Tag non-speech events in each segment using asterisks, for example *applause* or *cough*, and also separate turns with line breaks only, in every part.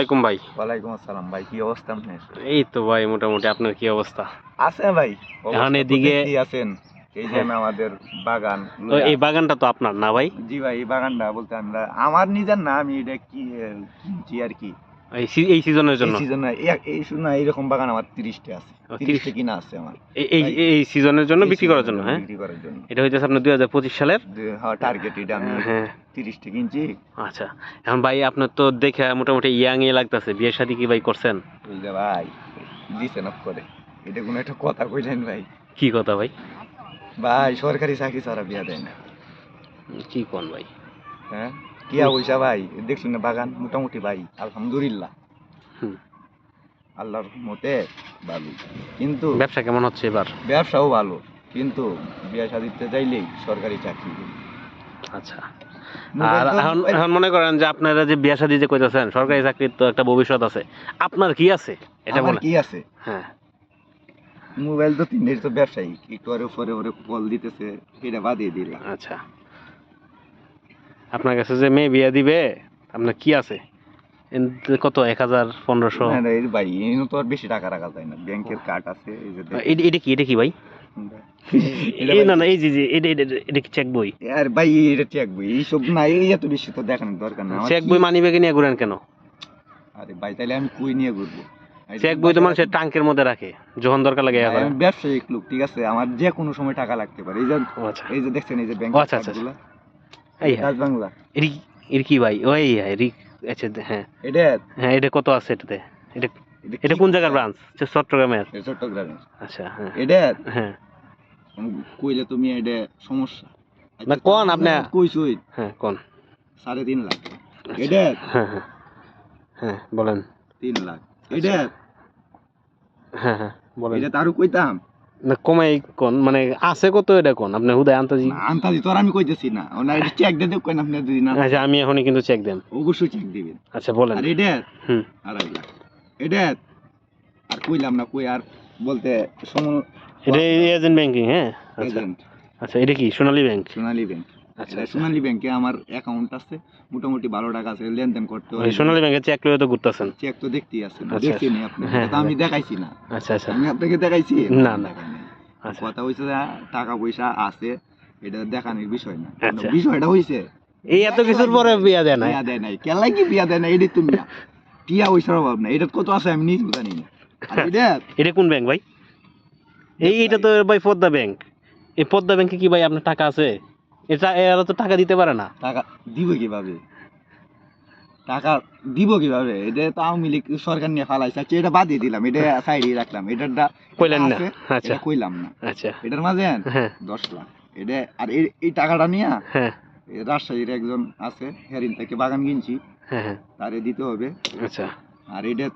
আসসালামাইকুম ভাই।
ওয়ালাইকুম আসসালাম ভাই কি অবস্থা আপনার?
এই তো ভাই মোটামুটি আপনার কি অবস্থা?
আছে ভাই
এখন এদিকে-
আছেন এই যে। আমাদের বাগান
এই বাগানটা তো আপনার না ভাই?
জি ভাই এই বাগানটা বলতে আমরা আমার নিজের না আমি এটা কি কিনছি আর কি।
এই সিজনের জন্য?
সিজনে এই শুনে এইরকম বাগান আমার তিরিশটা আছে। তিরিশটা কিনা আছে আমার।
এই- এই সিজনের জন্য বিক্রি করার জন্য হ্যাঁ?
বিক্রি করার জন্য।
এটা হইতেছে আপনার দুই হাজার পঁচিশ সালের?
হ্যাঁ টার্গেট এটা আমি
হ্যাঁ
তিরিশটা কিনছি।
আচ্ছা। এখন ভাই আপনার তো দেখে মোটামুটি ইয়াং এ লাগতেছে। বিয়ের শাদী কি ভাই করছেন?
বুঝলে ভাই দিছে না করে। এটা কোনো একটা কথা কইলেন ভাই।
কি কথা ভাই?
ভাই সরকারি চাকরি ছাড়া বিয়া দেয় না।
কি কোন ভাই?
হ্যাঁ? কিয়া ভাই দেখছেন না বাগান? মোটামুটি ভাই আলহামদুলিল্লাহ। আল্লাহর মতে ভালো। কিন্তু
ব্যবসা কেমন হচ্ছে এবার?
ব্যবসাও ভালো কিন্তু বিয়া শাদিতে চাইলেই সরকারি চাকরি।
আচ্ছা। আর এখন এখন মনে করেন যে আপনারা যে বিয়ে শাদী যে কইতেছেন সরকারি চাকরির তো একটা ভবিষ্যৎ আছে। আপনার কি আছে? এটা
আমার
বলে
কি আছে?
হ্যাঁ।
মোবাইল তো তিনটের তো ব্যবসায়ী একটু আরে পরে ওরে কল দিতেছে এটা বাদিয়ে দিলাম
আচ্ছা। আপনার কাছে যে মেয়ে বিয়ে দিবে আপনার কি আছে? কত? এক হাজার পনেরোশো?
ভাই তো আর বেশি টাকা রাখা যায় না। ব্যাংকের কার্ড আছে।
এটা কি? এটা কি ভাই? *laughs* না না এই এটা এটা কি চেক বই?
আর ভাই এটা চেক বই। এইসব না এই এত বেশি তো দেখানোর দরকার না।
চেক বই মানি ব্যাগে নিয়ে ঘুরেন কেন?
আরে ভাই তাহলে আমি কই নিয়ে ঘুরবো?
চেক বই তো মানুষের টাঙ্কের মধ্যে রাখে যখন দরকার লাগে
ব্যবসায়িক লোক ঠিক আছে? আমার যে কোনো সময় টাকা লাগতে পারে। এই যে
আচ্ছা।
এই যে দেখছেন এই যে ব্যাংক
আচ্ছা, আচ্ছা, হ্যাঁ
ডাচ বাংলা
এর এর কি ভাই ওই হ্যাঁ আচ্ছা হ্যাঁ।
এটা?
হ্যাঁ এটা কত আছে এটাতে? এটা এটা কোন জায়গার ব্রাঞ্চ চট্টগ্রামের?
চট্টগ্রামে
আচ্ছা হ্যাঁ।
এটা?
হ্যাঁ।
কইলে তুমি এটা সমস্যা।
না, কোন আপনি-
কইছই
হ্যাঁ কোন?
সাড়ে তিন লাখ।
আচ্ছা।
এটা?
হ্যাঁ হ্যাঁ। হ্যাঁ বলেন।
তিন লাখ। এটা?
হ্যাঁ হ্যাঁ বলেন।
এটা তারও কইতাম।
না কমাই কোন মানে আছে কত এটা কোন? আপনি হুদায় আন্তাজি?
আন্তাজি তোর আমি কইতেছি না। ওনা এটা চেক দেব কইন আপনি যদি না
আচ্ছা আমি এখনই কিন্তু চেক দেন।
অবশ্যই চেক দিবেন।
আচ্ছা বলেন।
আর এটা?
হুম।
আড়াই লাখ এটা? আর কইলাম না কই আর বলতে সমন
এটা এজেন্ট ব্যাংকিং হ্যাঁ? আচ্ছা। আচ্ছা এটা কি? সোনালী ব্যাংক
সোনালী ব্যাংক
আচ্ছা আচ্ছা।
সোনালী ব্যাংকে আমার অ্যাকাউন্ট আছে মোটামুটি ভালো টাকা আছে লেনদেন করতে
সোনালী ব্যাংকে চেক ঘুরতেছেন।
চেক তো দেখতেই আছে
আচ্ছা,
দেখছি নি আপনি।
হ্যাঁ,
তো আমি দেখাইছি না।
আচ্ছা আচ্ছা।
আমি আপনাকে দেখাইছি?
না, না।
কথা হইছে টাকা পয়সা আছে এটা দেখানোর বিষয় না। বিষয়টা হইছে
এই এত কিছুর পরে বিয়া দেয় না
বিয়া দেয় নাই। কেলাই কি বিয়া দেয় না এটা তুমি টিয়া পয়সার অভাব না এটা কত আছে আমি নিজেও জানি না। এটা
এটা কোন ব্যাংক ভাই? এই এটা তো ভাই পদ্মা ব্যাংক। এই পদ্মা ব্যাংকে কি ভাই আপনার টাকা আছে? এটা এরা তো টাকা দিতে পারে না।
টাকা দিব কীভাবে? টাকা দিব কীভাবে? এটা তো আওয়ামী লীগ সরকার নিয়ে ফালাইছে। আচ্ছা এটা বাদ দিয়ে দিলাম। এটা সাইডে রাখলাম। এটারটা
কইলেন না। আচ্ছা
এটা কইলাম না।
আচ্ছা।
এটার মাঝে
হ্যাঁ।
দশ লাখ। এটা আর এই- টাকাটা নিয়ে
হ্যাঁ।
রাজশাহীর একজন আছে হেরিন থেকে বাগান কিনছি।
হ্যাঁ হ্যাঁ।
তারে দিতে হবে।
আচ্ছা।
আর এটা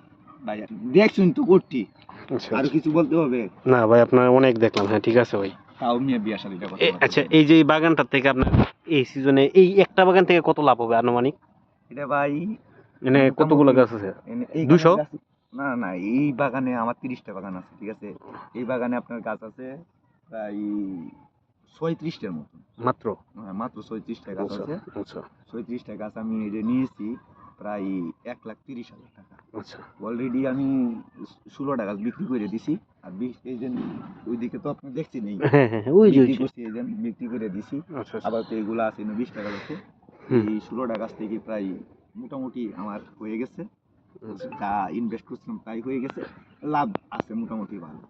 ভাই দেখছুন তো করছি
আচ্ছা
আর কিছু বলতে হবে?
না ভাই আপনার অনেক দেখলাম। হ্যাঁ ঠিক আছে ভাই।
তাও বিয়া শাদিটা
আচ্ছা এই যে এই বাগানটার থেকে আপনার এই সিজনে এই একটা বাগান থেকে কত লাভ হবে আনুমানিক?
এটা ভাই
মানে কতগুলো গাছ আছে? দুশো?
না না এই বাগানে আমার তিরিশটা বাগান আছে ঠিক আছে? এই বাগানে আপনার গাছ আছে প্রায় ছয়ত্রিশটার মতন।
মাত্র?
হ্যাঁ, মাত্র ছয়ত্রিশটা গাছ
আচ্ছা
আছে।
আচ্ছা।
ছয়ত্রিশটা গাছ আমি নিয়েছি প্রায় এক লাখ তিরিশ হাজার টাকা।
আচ্ছা।
অলরেডি আমি ষোলোটা গাছ বিক্রি করে দিছি আর বিশ যে ওইদিকে তো আপনি দেখছি নেই
হ্যাঁ হ্যাঁ ওই যে
বিক্রি করে দিছি। আবার তো এগুলো আছে বিশ টাকা আছে। এই ষোলোটা গাছ থেকে প্রায় মোটামুটি আমার হয়ে গেছে।
আচ্ছা।
যা ইনভেস্ট করছিলাম তাই হয়ে গেছে। লাভ আছে মোটামুটি ভালো।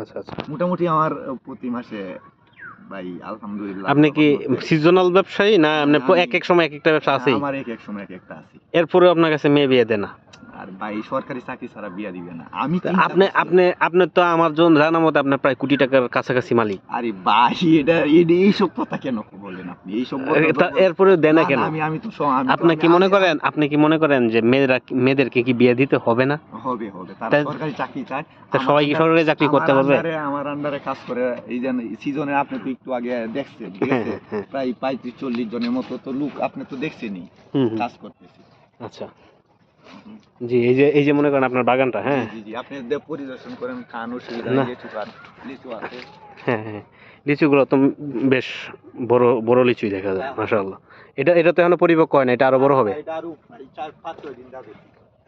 আচ্ছা আচ্ছা।
মোটামুটি আমার প্রতি মাসে ভাই আলহামদুলিল্লাহ
আপনি কি সিজনাল ব্যবসায়ী না আপনি এক এক সময় এক একটা ব্যবসা আছেই?
আমার এক এক সময় এক একটা আছে।
এরপরে আপনার কাছে মেয়ে বিয়ে দেয় না?
আর সরকারি চাকরি ছাড়া বিয়া দিবে না। আমি
আপনি আপনি আপনি তো আমার জন জানা মতো আপনার প্রায় কোটি টাকার কাছাকাছি মালিক।
আরে ভাই এটা এইসব কথা কেন বলেন আপনি? এইসব
এরপরে কেন?
আমি আমি তো
আপনি কি মনে করেন আপনি কি মনে করেন যে মেয়েরা মেয়েদেরকে কি বিয়ে দিতে হবে না?
হবে হবে। তারা সরকারি চাকরি চায়।
তা সবাই কি সরকারি চাকরি করতে পারবে
আমার আন্ডারে কাজ করে এই যে সিজনে আপনি তো একটু আগে দেখছেন ঠিক
হ্যাঁ,
আছে?
হ্যাঁ, হ্যাঁ।
প্রায় পঁয়ত্রিশ চল্লিশ জনের মতো তো লোক আপনি তো দেখছেনই কাজ করতেছে।
আচ্ছা। জি এই যে এই যে মনে করেন আপনার বাগানটা হ্যাঁ?
জি জি আপনি পরিদর্শন করেন খান অসুবিধা
না।
লিচু আছে।
হ্যাঁ হ্যাঁ লিচুগুলো তো বেশ বড় বড় লিচুই দেখা যায় মাশাআল্লাহ। এটা এটা তো এখনও পরিপক্ক হয় না এটা আরও বড় হবে?
এটা আরও প্রায় চার পাঁচ ছয় দিন যাবে।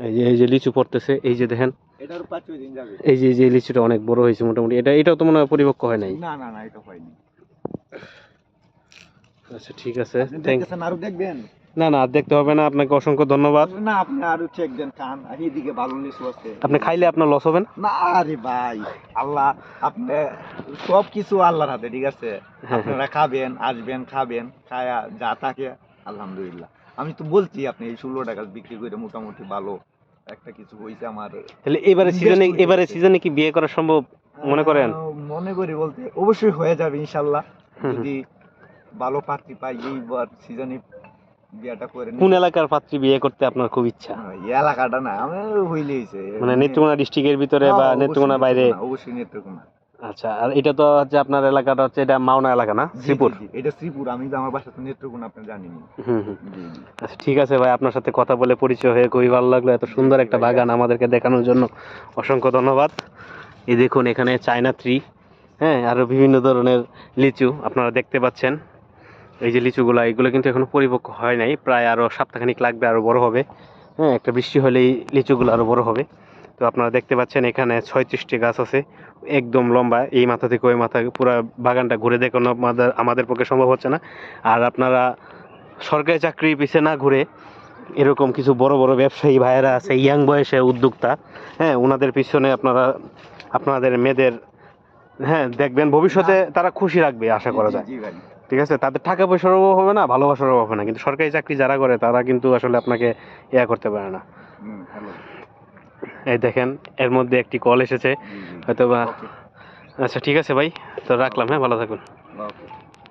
এই যে এই যে লিচু পড়তেছে এই যে দেখেন।
এটার পাঁচ ছয় দিন যাবে।
এই যে এই যে লিচুটা অনেক বড় হয়েছে মোটামুটি এটা এটাও তো মনে হয় পরিপক্ক হয় নাই?
না না না এটা হয়নি।
আচ্ছা ঠিক আছে থ্যাংক
দেখতেছেন আরও দেখবেন?
না না দেখতে হবে না। আপনাকে অসংখ্য ধন্যবাদ।
না আপনি আরও চেক দেন খান। আর এদিকে ভালো লিচু আছে।
আপনি খাইলে আপনার লস হবে না?
না আরে ভাই আল্লাহ আপনি সব কিছু আল্লাহর হাতে ঠিক আছে?
হ্যাঁ,
আপনারা খাবেন আসবেন খাবেন খায়া যা থাকে আলহামদুলিল্লাহ। আমি তো বলছি আপনি এই ষোলো টাকা বিক্রি করে মোটামুটি ভালো একটা কিছু হয়েছে আমার।
তাহলে এবারে সিজনে এবারে সিজনে কি বিয়ে করা সম্ভব মনে করেন?
মনে করি বলতে অবশ্যই হয়ে যাবে ইনশাল্লাহ। যদি ভালো পাত্রী পাই এইবার সিজনে বিয়েটা করে
কোন এলাকার পাত্রী বিয়ে করতে আপনার খুব ইচ্ছা?
এলাকাটা না আমি হইলেইছে
মানে নেত্রকোনা ডিস্ট্রিক্টের ভিতরে বা
অবশ্যই
বাইরে?
অবশ্যই নেত্রকোনা।
আচ্ছা আর এটা তো হচ্ছে আপনার এলাকাটা হচ্ছে এটা মাওনা এলাকা না? শ্রীপুর?
এটা শ্রীপুর আমি আমার বাসা তো নেত্রকোনা আপনি জানেন
আচ্ছা ঠিক আছে ভাই আপনার সাথে কথা বলে পরিচয় হয়ে খুবই ভালো লাগল এত সুন্দর একটা বাগান আমাদেরকে দেখানোর জন্য অসংখ্য ধন্যবাদ। এই দেখুন এখানে চায়না ট্রি হ্যাঁ আরও বিভিন্ন ধরনের লিচু আপনারা দেখতে পাচ্ছেন। এই যে লিচুগুলো এগুলো কিন্তু এখনও পরিপক্ক হয় নাই। প্রায় আরও সপ্তাহখানিক লাগবে আরও বড় হবে। হ্যাঁ একটা বৃষ্টি হলেই লিচুগুলো আরও বড় হবে। তো আপনারা দেখতে পাচ্ছেন এখানে ছয়ত্রিশটি গাছ আছে একদম লম্বা এই মাথা থেকে ওই মাথা পুরো বাগানটা ঘুরে দেখানো আমাদের আমাদের পক্ষে সম্ভব হচ্ছে না। আর আপনারা সরকারি চাকরির পিছে না ঘুরে এরকম কিছু বড় বড় ব্যবসায়ী ভাইয়েরা আছে ইয়াং বয়সে উদ্যোক্তা হ্যাঁ ওনাদের পিছনে আপনারা আপনাদের মেয়েদের হ্যাঁ দেখবেন ভবিষ্যতে তারা খুশি রাখবে আশা করা যায়। ঠিক আছে? তাদের টাকা পয়সার অভাব হবে না ভালোবাসার অভাব হবে না। কিন্তু সরকারি চাকরি যারা করে তারা কিন্তু আসলে আপনাকে ইয়া করতে পারে না। এই দেখেন এর মধ্যে একটি কল এসেছে। হয়তো বা আচ্ছা ঠিক আছে ভাই। তো রাখলাম হ্যাঁ ভালো থাকুন।